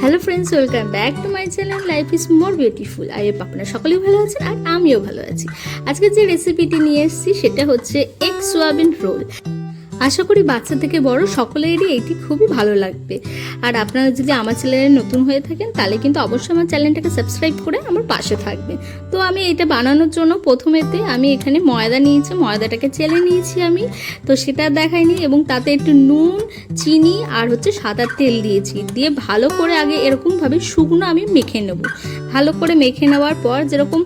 Hello friends welcome back to my channel life is more beautiful I hope আপনারা সকলেই ভালো আছেন আর আমিও ভালো আছি। আজকে যে রেসিপিটি নিয়ে এসেছি, সেটা হচ্ছে এগ সোয়াবিন রোল আশা করি বাচ্চা থেকে বড় সকলেরই এটি খুবই ভালো লাগবে। আর আপনারা যদি আমার চ্যানেলে নতুন হয়ে থাকেন, তাহলে কিন্তু অবশ্যই আমার চ্যানেলটাকে সাবস্ক্রাইব করে আমার পাশে থাকবে তো আমি এটা বানানোর জন্য প্রথমেতে আমি এখানে ময়দা নিয়েছি, ময়দাটাকে চেলে নিয়েছি আমি। তো সেটা দেখাইনি এবং তাতে একটু নুন, চিনি আর হচ্ছে সাদা তেল দিয়েছি। দিয়ে ভালো করে আগে এরকমভাবে শুকনো আমি মেখে নেব। ভালো করে মেখে নেওয়ার পর যেরকম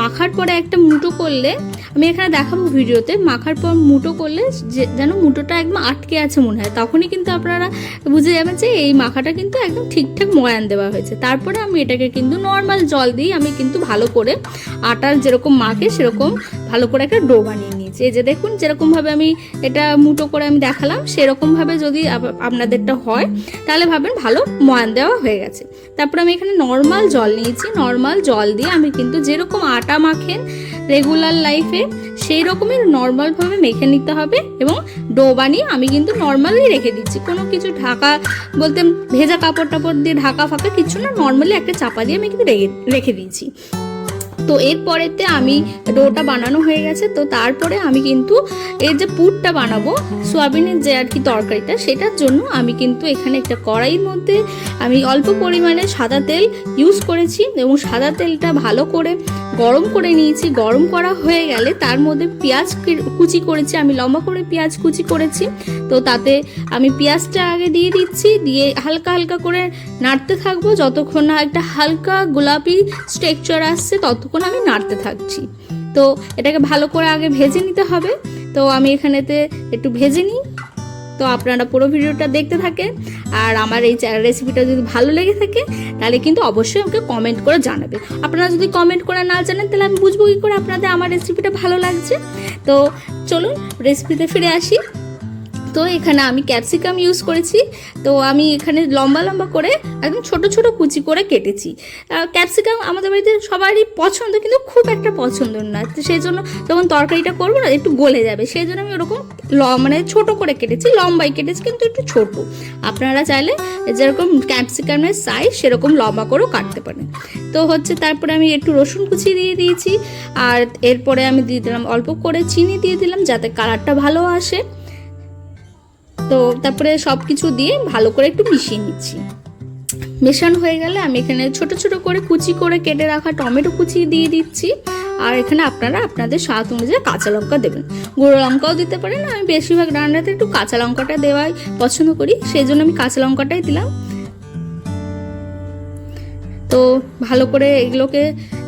মাখার পরে একটা মুটো করলে, আমি এখানে দেখাবো ভিডিওতে, মাখার পর মুটো করলে যেন মুটোটা একদম আটকে আছে মনে হয়। তখনই কিন্তু আপনারা বুঝে যাবেন যে এই মাখাটা কিন্তু একদম ঠিকঠাক ময়ান দেওয়া হয়েছে। তারপরে আমি এটাকে কিন্তু নর্মাল জল দিই আমি কিন্তু ভালো করে আটার যেরকম মাখে সেরকম ভালো করে একটা ডো বানিয়ে নিয়েছি এই যে দেখুন, যেরকমভাবে আমি এটা মুটো করে আমি দেখালাম, সেরকমভাবে যদি আপনাদেরটা হয়, তাহলে ভাবেন ভালো ময়ান দেওয়া হয়ে গেছে। তারপরে আমি এখানে নর্মাল জল নিয়েছি। নর্মাল জল দিয়ে আমি কিন্তু যেরকম আটা মাখেন রেগুলার লাইফে সেই রকমই নর্মালভাবে মেখে নিতে হবে এবং ডো বানিয়ে আমি কিন্তু নর্মালি রেখে দিচ্ছি। কোনো কিছু ঢাকা বলতে ভেজা কাপড় টাপড় দিয়ে ঢাকা ফাঁকা কিছু না নর্মালি একটা চাপা দিয়ে আমি কিন্তু রেখে রেখে দিয়েছি। তো এরপরেতে আমি ডোটা বানানো হয়ে গেছে, তো তারপরে আমি কিন্তু এর যে পুরটা বানাবো, সোয়াবিনের যে আর কি তরকারিটা, সেটার জন্য আমি কিন্তু এখানে একটা কড়াইয়ের মধ্যে আমি অল্প পরিমাণে সাদা তেল ইউজ করেছি এবং সাদা তেলটা ভালো করে গরম করে নিয়েছি। গরম করা হয়ে গেলে তার মধ্যে পেঁয়াজ কুচি করেছি, আমি লম্বা করে পেঁয়াজ কুচি করেছি। তো তাতে আমি পেঁয়াজটা আগে দিয়ে দিচ্ছি, দিয়ে হালকা হালকা করে নাড়তে থাকব, যতক্ষণ না একটা হালকা গোলাপি স্ট্রেকচার আসছে, ততক্ষণ আমি নাড়তে থাকছি। তো এটাকে ভালো করে আগে ভেজে নিতে হবে। তো আমি এখানেতে একটু ভেজে নিই। তো আপনারা পুরো ভিডিওটা দেখতে থাকেন। আর আমার এই রেসিপিটা যদি ভালো লেগে থাকে, তাহলে কিন্তু অবশ্যই আমাকে কমেন্ট করে জানাবে আপনারা যদি কমেন্ট করে না জানেন, তাহলে আমি বুঝব কী করে আপনাদের আমার রেসিপিটা ভালো লাগছে। তো চলুন রেসিপিতে ফিরে আসি। তো এখানে আমি ক্যাপসিকাম ইউজ করেছি। তো আমি এখানে লম্বা লম্বা করে একদম ছোট ছোট কুচি করে কেটেছি। ক্যাপসিকাম আমাদের বাড়িতে সবারই পছন্দ কিন্তু খুব একটা পছন্দ না। তো সেই জন্য যখন তরকারিটা করব না, একটু গলে যাবে। সেই জন্য আমি ওরকম ল- মানে ছোট করে কেটেছি, লম্বাই কেটেছি কিন্তু একটু ছোট। আপনারা চাইলে যেরকম ক্যাপসিকামের সাইজ সেরকম লম্বা করেও কাটতে পারেন। তো হচ্ছে তারপরে আমি একটু রসুন কুচি দিয়ে দিয়েছি। আর এরপরে আমি দিয়ে দিলাম অল্প করে চিনি দিয়ে দিলাম যাতে কালারটা ভালো আসে। তো তারপরে সব কিছু দিয়ে ভালো করে একটু মিশিয়ে নিচ্ছি। মেশানো হয়ে গেলে আমি এখানে ছোট ছোট করে কুচি করে কেটে রাখা টমেটো কুচি দিয়ে দিচ্ছি। আর এখানে আপনারা আপনাদের স্বাদ অনুযায়ী কাঁচা লঙ্কা দেবেন। গুঁড়ো লঙ্কাও দিতে পারেন আমি বেশিরভাগ রান্নাতে একটু কাঁচা লঙ্কাটা দেওয়াই পছন্দ করি সেই জন্য আমি কাঁচা লঙ্কাটাই দিলাম। তো ভালো করে এগুলোকে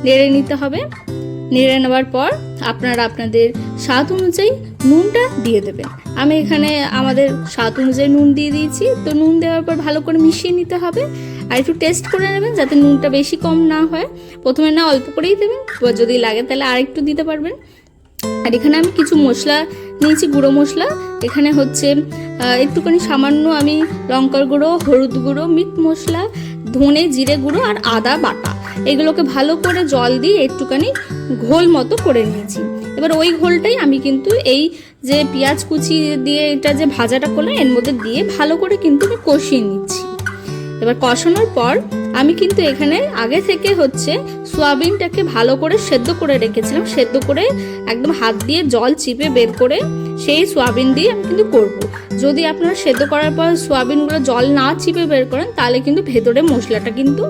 নেড়ে নিতে হবে। নেড়ে নেওয়ার পর আপনারা আপনাদের স্বাদ অনুযায়ী নুনটা দিয়ে দেবেন। আমি এখানে আমাদের স্বাদ অনুযায়ী নুন দিয়ে দিয়েছি। তো নুন দেওয়ার পর ভালো করে মিশিয়ে নিতে হবে। আর একটু টেস্ট করে নেবেন যাতে নুনটা বেশি কম না হয়। প্রথমে না অল্প করেই দেবেন। যদি লাগে তাহলে আরেকটু দিতে পারবেন। আর এখানে আমি কিছু মশলা নিয়েছি, গুঁড়ো মশলা। এখানে হচ্ছে একটুখানি সামান্য আমি লঙ্কার গুঁড়ো, হলুদ গুঁড়ো, মিট মশলা, ধনে জিরে গুঁড়ো আর আদা বাটা। এগুলোকে ভালো করে জল দিয়ে একটুখানি ঘোল মতো করে নিয়েছি। এবার ওই ঘোলটাই আমি কিন্তু এই যে পেঁয়াজ কুচি দিয়ে এটা যে ভাজাটা করলাম, এর মধ্যে দিয়ে ভালো করে কিন্তু আমি কষিয়ে নিচ্ছি। এবার কষানোর পর আমি কিন্তু এখানে আগে থেকে হচ্ছে সোয়াবিনটাকে ভালো করে সেদ্ধ করে রেখেছিলাম। সেদ্ধ করে একদম হাত দিয়ে জল চিপে বের করে সেই সোয়াবিন দিয়ে আমি কিন্তু করব। যদি আপনারা সেদ্ধ করার পর সোয়াবিনগুলো জল না চিপে বের করেন, তাহলে কিন্তু ভেতরে মশলাটা কিন্তু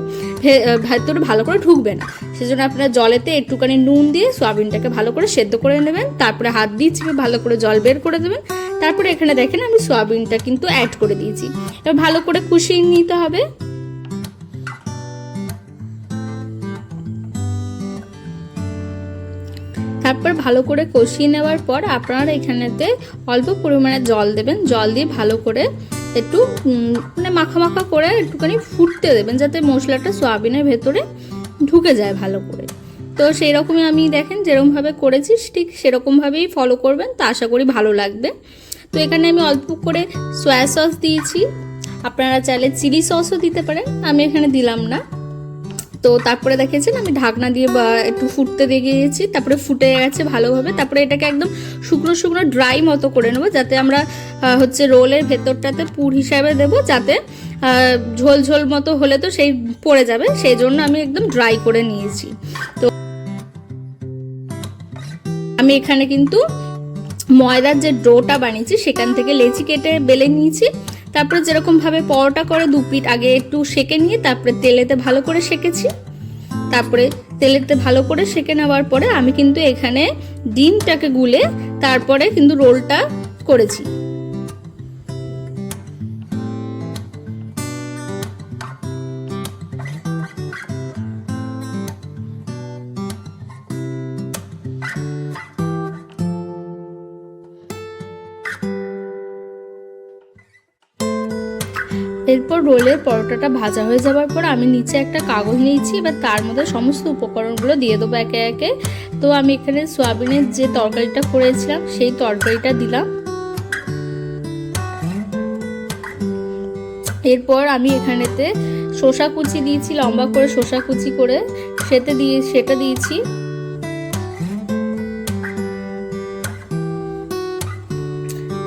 ভেতরে ভালো করে ঢুকবে না। সেজন্য আপনারা জলেতে একটুখানি নুন দিয়ে সোয়াবিনটাকে ভালো করে সেদ্ধ করে নেবেন, তারপরে হাত দিয়ে চিপে ভালো করে জল বের করে দেবেন। তারপরে এখানে দেখেন আমি সোয়াবিনটা কিন্তু অ্যাড করে দিয়েছি। এবার ভালো করে কষিয়ে নিতে হবে। তারপর ভালো করে কষিয়ে নেওয়ার পর আপনারা এখানেতে অল্প পরিমাণে জল দেবেন। জল দিয়ে ভালো করে একটু মানে মাখা মাখা করে একটুখানি ফুটতে দেবেন যাতে মশলাটা সোয়াবিনের ভেতরে ঢুকে যায় ভালো করে। তো সেই রকমই আমি দেখেন যেরকমভাবে করেছি, ঠিক সেরকমভাবেই ফলো করবেন, তো আশা করি ভালো লাগবে। তো এখানে আমি অল্প করে সয়া সস দিয়েছি। আপনারা চাইলে চিলি সসও দিতে পারেন, আমি এখানে দিলাম না। তো তারপরে দেখেছেন আমি ঢাকনা দিয়ে বা একটু ফুটতে দিয়ে গিয়েছি তারপরে ফুটে গেছে ভালোভাবে, তারপরে এটাকে একদম শুকনো শুকনো ড্রাই মতো করে নেব, যাতে আমরা হচ্ছে রোলের ভেতরটাতে পুর হিসাবে দেব, যাতে ঝোল ঝোল মতো হলে তো সেই পড়ে যাবে, সেই জন্য আমি একদম ড্রাই করে নিয়েছি। তো আমি এখানে কিন্তু ময়দার যে ডোটা বানিয়েছি, সেখান থেকে লেচি কেটে বেলে নিয়েছি তারপরে যেরকমভাবে পরোটা করে দু পিঠ আগে একটু সেকে নিয়ে তারপরে তেলেতে ভালো করে সেকেছি। তারপরে তেলেতে ভালো করে সেকে নেওয়ার পরে আমি কিন্তু এখানে ডিমটাকে গুলে তারপরে কিন্তু রোলটা করেছি। এরপর রোলের পরোটাটা ভাজা হয়ে যাওয়ার পর আমি নিচে একটা কাগজ নিয়েছি, এবার তার মধ্যে সমস্ত উপকরণগুলো দিয়ে দেবো একে একে। তো আমি এখানে সোয়াবিনের যে তরকারিটা করেছিলাম, সেই তরকারিটা দিলাম। এরপর আমি এখানেতে শসা কুচি দিয়েছি, লম্বা করে শসা কুচি করে। সেতে দিয়ে, সেটা দিয়েছি।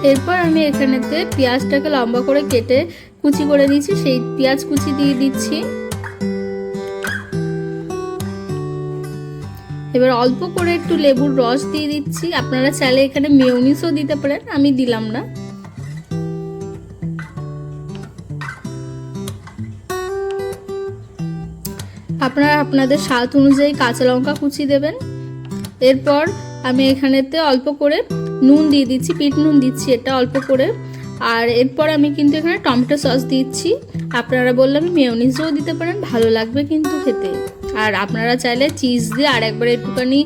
এরপর আমি এখানেতে পেঁয়াজটাকে লম্বা করে কেটে কুচি করে দিয়েছি, সেই পেঁয়াজ কুচি দিয়ে দিচ্ছি। এবার অল্প করে একটু লেবুর রস দিয়ে দিচ্ছি। আপনারা চাইলে এখানে মেয়নিসও দিতে পারেন, আমি দিলাম না। আপনারা আপনাদের স্বাদ অনুযায়ী কাঁচা লঙ্কা কুচি দেবেন। এরপর আমি এখানেতে অল্প করে নুন দিয়ে দিচ্ছি পিট নুন দিচ্ছি এটা অল্প করে। আর এরপর আমি কিন্তু এখানে টমেটো সস দিচ্ছি। আপনারা বললাম মেয়নিজও দিতে পারেন, ভালো লাগবে কিন্তু খেতে। আর আপনারা চাইলে চিজ দিয়ে আর একবার একটুখানি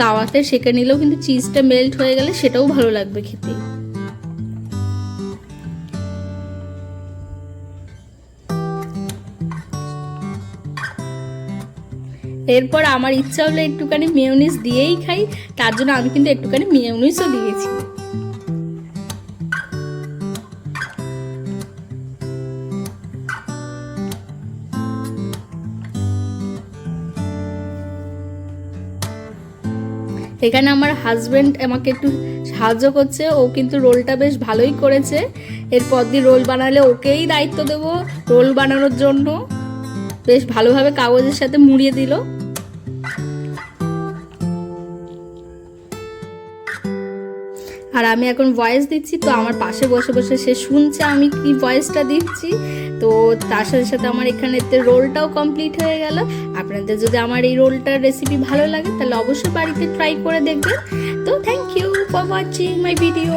তাওয়াতে সেঁকে নিলেও কিন্তু চিজটা মেল্ট হয়ে গেলে সেটাও ভালো লাগবে খেতে। এরপর আমার ইচ্ছা হলো একটুখানি মেয়নিজ দিয়েই খাই, তার জন্য আমি কিন্তু একটুখানি মেয়নিজও দিয়েছি। এখানে আমার হাজবেন্ড আমাকে একটু সাহায্য করছে, ও কিন্তু রোলটা বেশ ভালোই করেছে। এরপর দিয়ে রোল বানালে ওকেই দায়িত্ব দেবো। রোল বানানোর জন্য বেশ ভালোভাবে কাগজের সাথে মুড়িয়ে দিল। আর আমি এখন ভয়েস দিচ্ছি, তো আমার পাশে বসে বসে সে শুনছে আমি কি ভয়েসটা দিচ্ছি। তো তার সাথে সাথে আমার এখানে রোলটাও কমপ্লিট হয়ে গেল। আপনাদের যদি আমার এই রোলটার রেসিপি ভালো লাগে, তাহলে অবশ্যই বাড়িতে ট্রাই করে দেখবেন। তো thank you for watching my video